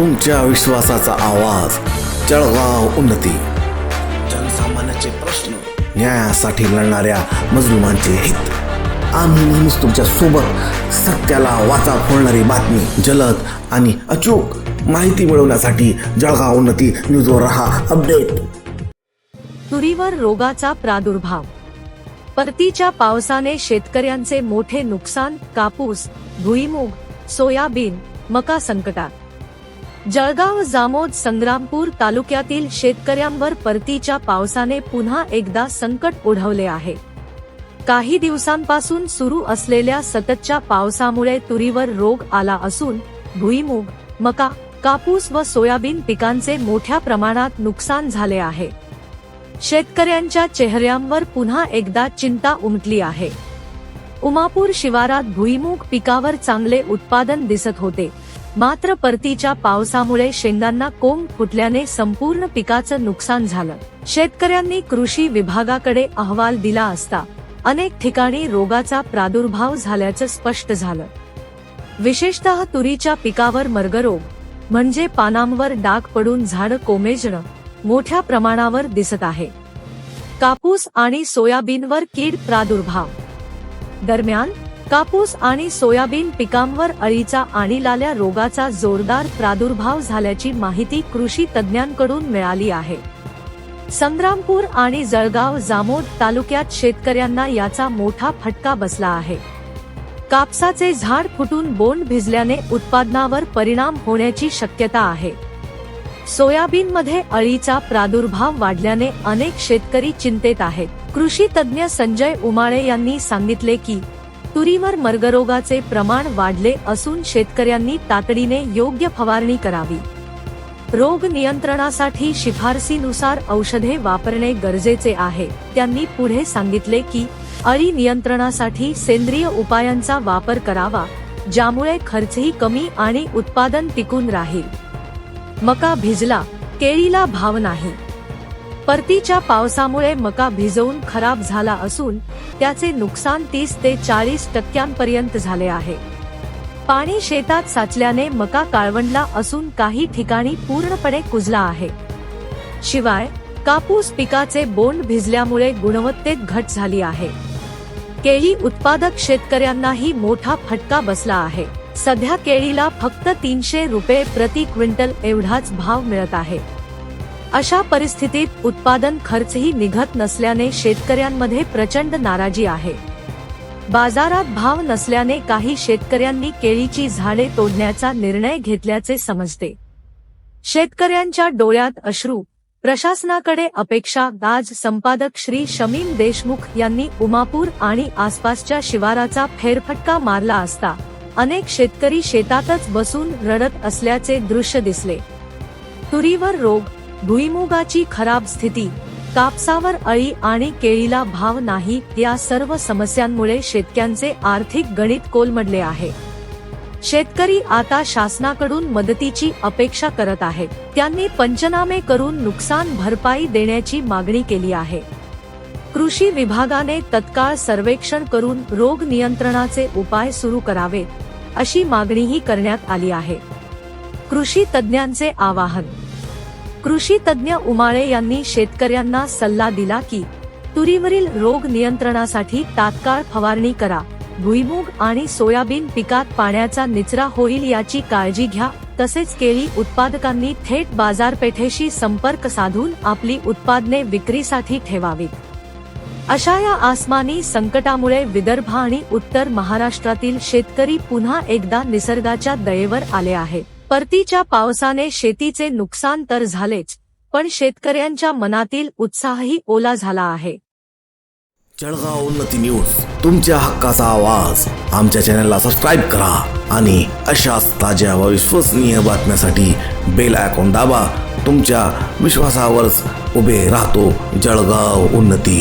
तुमच्या विश्वासाचा आवाज. जळगाव उन्नती. जनसामान्याचे प्रश्न न्यायासाठी लढणाऱ्या मजलुमांचे हित. आम्ही नेहमीच तुमच्यासोबत सत्याला वाचा फोडणारी बातमी जलद आणि अचूक माहिती मिळवण्यासाठी जळगाव उन्नती न्यूजवर रहा अपडेट. तुरीवर रोगाचा प्रादुर्भाव. परतीच्या पावसाने शेतकऱ्यांचे मोठे नुकसान कापूस भुईमूग सोयाबीन मका संकटात. जळगाव जामोद संग्रामपूर तालुक्यातील शेतकऱ्यांवर परतीच्या पावसाने पुन्हा एकदा संकट ओढवले आहे. काही दिवसांपासून सुरू असलेल्या सततच्या पावसामुळे तुरीवर रोग आला असून भुईमूग मका कापूस व सोयाबीन पिकांचे मोठ्या प्रमाणात नुकसान झाले आहे. शेतकऱ्यांच्या चेहऱ्यांवर पुन्हा एकदा चिंता उमटली आहे. उमापूर शिवारात भुईमूग पिकावर चांगले उत्पादन दिसत होते. मात्र परतीच्या पावसामुळे शेंगांना कोंब फुटल्याने संपूर्ण पिकाचं नुकसान झालं. शेतकऱ्यांनी कृषी विभागाकडे अहवाल दिला असता अनेक ठिकाणी रोगाचा प्रादुर्भाव झाल्याचं स्पष्ट झालं. विशेषतः तुरीच्या पिकावर मर्गरोग म्हणजे पानांवर डाग पडून झाड कोमेजणं मोठ्या प्रमाणावर दिसत आहे. कापूस आणि सोयाबीनवर कीड प्रादुर्भाव. दरम्यान कापूस आणि सोयाबीन पिकांवर अळीचा आणि लाल्या रोगाचा जोरदार प्रादुर्भाव झाल्याची माहिती कृषी तज्ज्ञांकडून मिळाली आहे. संग्रामपूर आणि जळगाव जामोद तालुक्यात शेतकऱ्यांना याचा मोठा फटका बसला आहे. कापसाचे झाड फुटून बोंड भिजल्याने उत्पादनावर परिणाम होण्याची शक्यता आहे. सोयाबीन मध्ये अळीचा प्रादुर्भाव वाढल्याने अनेक शेतकरी चिंतेत आहेत. कृषी तज्ज्ञ संजय उमाळे यांनी सांगितले की तुरीवर मर्गरोगाचे प्रमाण वाढले असून शेतकऱ्यांनी तातडीने योग्य फवारणी करावी. रोग नियंत्रणासाठी शिफारसीनुसार औषधे वापरणे गरजेचे आहे. त्यांनी पुढे सांगितले की अळी नियंत्रणासाठी सेंद्रिय उपायांचा वापर करावा ज्यामुळे खर्चही कमी आणि उत्पादन टिकून राहील. मका भिजला केळीला भाव नाही. परतीच्या पावसामुळे मका भिजवून खराब झाला असून त्याचे नुकसान तीस ते चाळीस टक्क्यांपर्यंत झाले आहे. पाणी शेतात साचल्याने मका काळवंडला असून काही ठिकाणी पूर्णपणे कुजला आहे. शिवाय कापूस पिकाचे बोंड भिजल्यामुळे गुणवत्तेत घट झाली आहे. केळी उत्पादक शेतकऱ्यांनाही मोठा फटका बसला आहे. सध्या केळीला फक्त तीनशे रुपये प्रति क्विंटल एवढाच भाव मिळत आहे. अशा परिस्थितीत उत्पादन खर्चही निघत नसल्याने शेतकऱ्यांमध्ये प्रचंड नाराजी आहे. बाजारात भाव नसल्याने काही शेतकऱ्यांनी केळीची झाडे तोडण्याचा निर्णय घेतल्याचे समजते. शेतकऱ्यांच्या डोळ्यात अश्रू. प्रशासनाकडे अपेक्षा आज संपादक श्री शमीम देशमुख यांनी उमापूर आणि आसपासच्या शिवाराचा फेरफटका मारला असता अनेक शेतकरी शेतातच बसून रडत असल्याचे दृश्य दिसले. तुरीवर रोग. भुईमुगाची खराब स्थिती कापसावर अळी आणि केळीला भाव नाही या सर्व समस्यांमुळे शेतकऱ्यांचे आर्थिक गणित कोलमडले आहे. शेतकरी आता शासनाकडून मदतीची अपेक्षा करत आहेत त्यांनी पंचनामे करून नुकसान भरपाई देण्याची मागणी केली आहे. कृषी विभागाने तत्काळ सर्वेक्षण करून रोग नियंत्रणाचे उपाय सुरू करावेत अशी मागणीही करण्यात आली आहे. कृषी तज्ज्ञांचे आवाहन कृषी तज्ज्ञ उमाळे यांनी शेतकऱ्यांना सल्ला दिला की तुरीवरील रोग नियंत्रणासाठी तात्काळ फवारणी करा. भुईमूग आणि सोयाबीन पिकात पाण्याचा निचरा होईल याची काळजी घ्या. तसेच केळी उत्पादकांनी थेट बाजारपेठेशी संपर्क साधून आपली उत्पादने विक्रीसाठी ठेवावीत. अशा या आसमानी संकटामुळे विदर्भ आणि उत्तर महाराष्ट्रातील शेतकरी पुन्हा एकदा निसर्गाच्या दयेवर आले आहेत. परतीच्या पावसाने शेतीचे नुकसान तर झालेच पण शेतकऱ्यांच्या मनातील उत्साहही ओला झाला आहे. जळगाव उन्नती न्यूज तुमच्या हक्काचा आवाज. आमच्या चॅनलला सबस्क्राईब करा आणि अशाच ताज्या व विश्वसनीय बातम्यासाठी बेल आयकॉन दाबा. तुमच्या विश्वासावरच उभे राहतो जळगाव उन्नती.